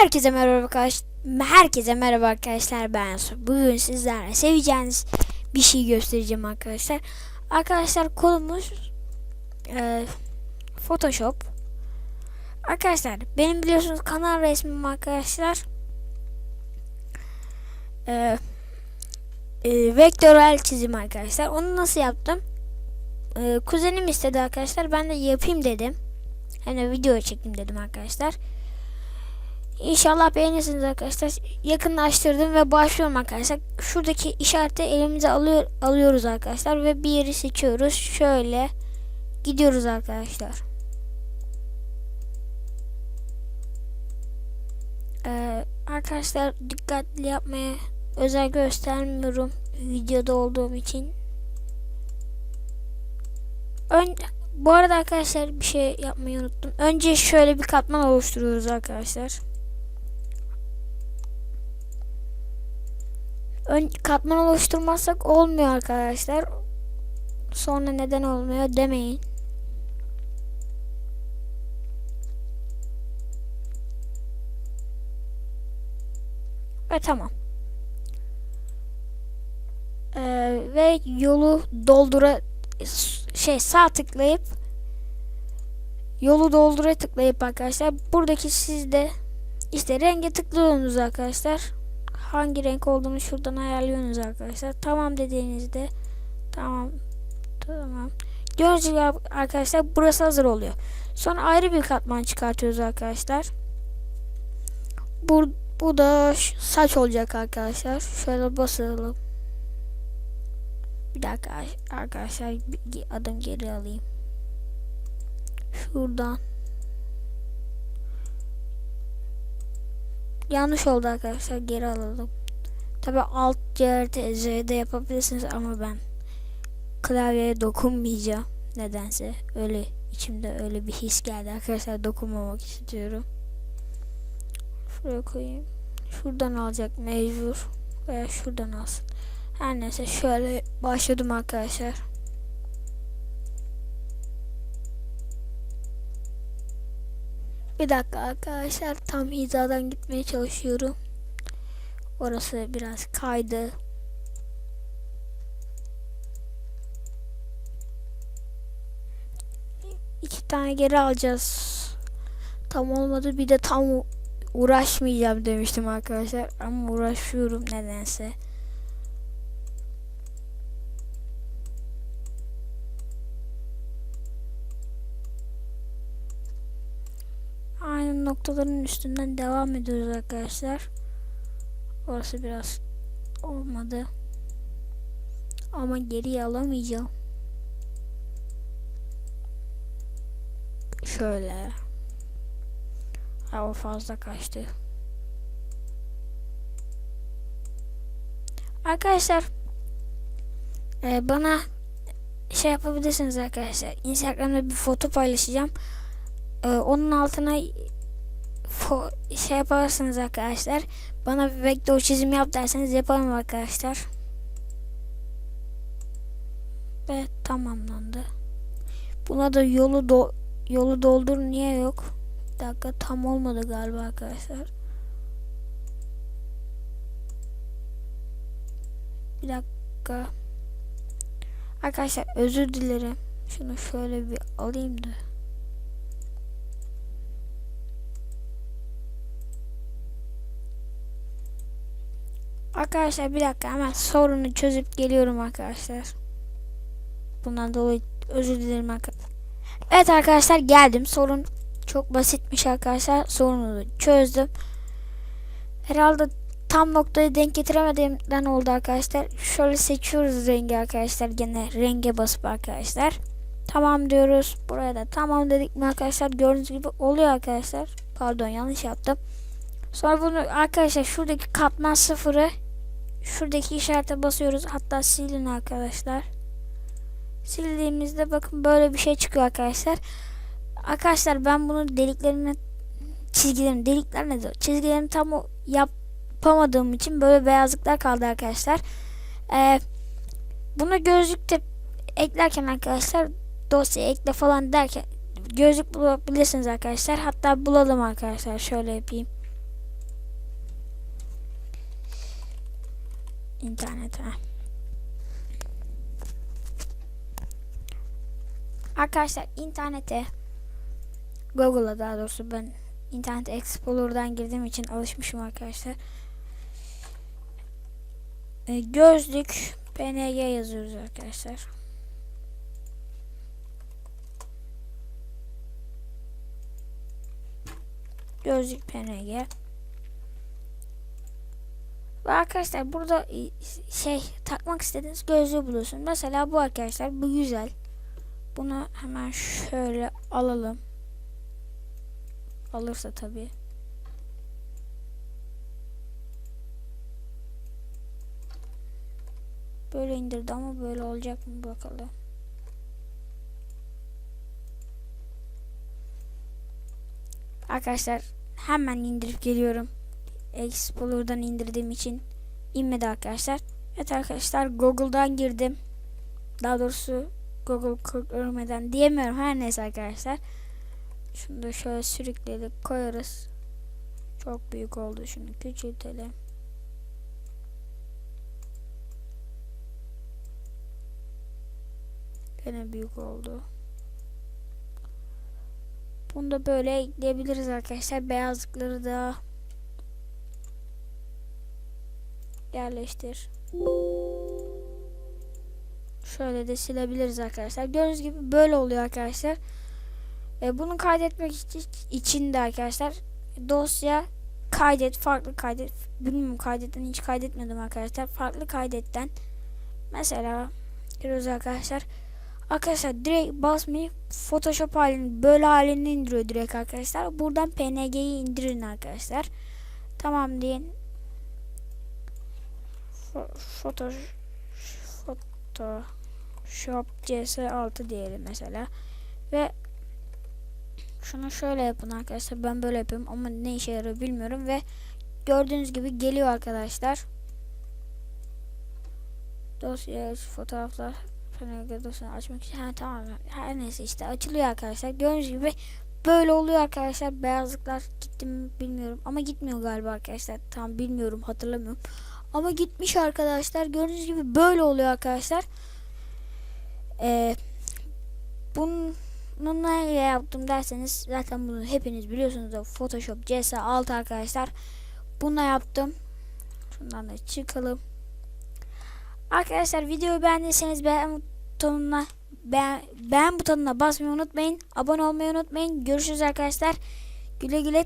Herkese merhaba arkadaşlar. Herkese merhaba arkadaşlar. Ben Su. Bugün sizlerle seveceğiniz bir şey göstereceğim arkadaşlar. Arkadaşlar konumuz e, Photoshop. Arkadaşlar benim biliyorsunuz kanal resmim arkadaşlar. E, e, vektörel çizim arkadaşlar. Onu nasıl yaptım? E, kuzenim istedi arkadaşlar. Ben de yapayım dedim. De video çekeyim dedim arkadaşlar. İnşallah beğenirsiniz arkadaşlar. Yakınlaştırdım ve başlıyorum arkadaşlar. Şuradaki işareti elimize alıyor, alıyoruz arkadaşlar ve bir yeri seçiyoruz. Şöyle gidiyoruz arkadaşlar. Ee, arkadaşlar dikkatli yapmaya özel göstermiyorum videoda olduğum için. Ön, bu arada arkadaşlar bir şey yapmayı unuttum. Önce şöyle bir katman oluşturuyoruz arkadaşlar. Ön, katman oluşturmazsak olmuyor arkadaşlar. Sonra neden olmuyor demeyin. Ve tamam. Ee, ve yolu doldura şey sağ tıklayıp yolu doldura tıklayıp arkadaşlar buradaki sizde işte renge tıklıyorsunuz arkadaşlar hangi renk olduğunu şuradan ayarlıyorsunuz arkadaşlar. Tamam dediğinizde tamam tamam. Gördüğünüz gibi arkadaşlar burası hazır oluyor. Sonra ayrı bir katman çıkartıyoruz arkadaşlar. Bu, bu da saç olacak arkadaşlar. Şöyle basalım. Bir dakika arkadaşlar bir adım geri alayım. Şuradan. Yanlış oldu arkadaşlar geri alalım. Tabi alt CRT Z'de yapabilirsiniz ama ben klavyeye dokunmayacağım. Nedense öyle içimde öyle bir his geldi arkadaşlar dokunmamak istiyorum. Şuraya koyayım. Şuradan alacak mecbur. Veya şuradan alsın. Her neyse şöyle başladım arkadaşlar. Bir dakika arkadaşlar tam hizadan gitmeye çalışıyorum. Orası biraz kaydı. İki tane geri alacağız. Tam olmadı bir de tam uğraşmayacağım demiştim arkadaşlar ama uğraşıyorum nedense. Aynı noktaların üstünden devam ediyoruz arkadaşlar. Orası biraz olmadı. Ama geriye alamayacağım. Şöyle. Hava fazla kaçtı. Arkadaşlar e, bana şey yapabilirsiniz arkadaşlar. Instagram'da bir foto paylaşacağım. Ee, onun altına şey yaparsınız arkadaşlar. Bana bir vektör çizim yap derseniz yaparım arkadaşlar. Ve tamamlandı. Buna da yolu do yolu doldur niye yok? Bir dakika tam olmadı galiba arkadaşlar. Bir dakika. Arkadaşlar özür dilerim. Şunu şöyle bir alayım da. Arkadaşlar bir dakika hemen sorunu çözüp geliyorum arkadaşlar. Bundan dolayı özür dilerim arkadaşlar. Evet arkadaşlar geldim. Sorun çok basitmiş arkadaşlar. Sorunu çözdüm. Herhalde tam noktayı denk getiremediğimden oldu arkadaşlar. Şöyle seçiyoruz rengi arkadaşlar. Gene renge basıp arkadaşlar. Tamam diyoruz. Buraya da tamam dedik mi arkadaşlar. Gördüğünüz gibi oluyor arkadaşlar. Pardon yanlış yaptım. Sonra bunu arkadaşlar şuradaki katman sıfırı şuradaki işarete basıyoruz. Hatta silin arkadaşlar. Sildiğimizde bakın böyle bir şey çıkıyor arkadaşlar. Arkadaşlar ben bunu deliklerini çizgilerim delikler ne çizgilerini tam yapamadığım için böyle beyazlıklar kaldı arkadaşlar. Ee, bunu gözlükte eklerken arkadaşlar dosya ekle falan derken gözlük bulabilirsiniz arkadaşlar. Hatta bulalım arkadaşlar. Şöyle yapayım. İnternete. Arkadaşlar internete Google'a daha doğrusu ben Internet Explorer'dan girdiğim için alışmışım arkadaşlar. E, gözlük PNG yazıyoruz arkadaşlar. Gözlük PNG. Ve arkadaşlar burada şey takmak istediğiniz gözlüğü buluyorsun. Mesela bu arkadaşlar bu güzel. Bunu hemen şöyle alalım. Alırsa tabii. Böyle indirdi ama böyle olacak mı bakalım. Arkadaşlar hemen indirip geliyorum. Explorer'dan indirdiğim için inmedi arkadaşlar. Evet arkadaşlar Google'dan girdim. Daha doğrusu Google görmeden diyemiyorum. Her neyse arkadaşlar. Şunu da şöyle sürükledik koyarız. Çok büyük oldu. Şunu küçültelim. Gene büyük oldu. Bunu da böyle ekleyebiliriz arkadaşlar. Beyazlıkları da yerleştir. Şöyle de silebiliriz arkadaşlar. Gördüğünüz gibi böyle oluyor arkadaşlar. E, bunu kaydetmek için de arkadaşlar dosya kaydet farklı kaydet. Bilmiyorum kaydetten hiç kaydetmedim arkadaşlar. Farklı kaydetten. Mesela giriyoruz arkadaşlar. Arkadaşlar direkt basmayı photoshop halini böyle halini indiriyor direkt arkadaşlar. Buradan png'yi indirin arkadaşlar. Tamam deyin foto photoshop cs6 diyelim mesela ve şunu şöyle yapın arkadaşlar. Ben böyle yapıyorum ama ne işe yarıyor bilmiyorum ve gördüğünüz gibi geliyor arkadaşlar. Dosya fotoğraflar dosyasını açmak için ha, tamam her neyse işte açılıyor arkadaşlar. Gördüğünüz gibi böyle oluyor arkadaşlar. Beyazlıklar gitti mi bilmiyorum ama gitmiyor galiba arkadaşlar. Tam bilmiyorum hatırlamıyorum. Ama gitmiş arkadaşlar. Gördüğünüz gibi böyle oluyor arkadaşlar. Ee, bunu neyle yaptım derseniz zaten bunu hepiniz biliyorsunuz da Photoshop CS6 arkadaşlar. Bununla yaptım. Şundan da çıkalım. Arkadaşlar videoyu beğendiyseniz beğen butonuna beğen, beğen butonuna basmayı unutmayın. Abone olmayı unutmayın. Görüşürüz arkadaşlar. Güle güle.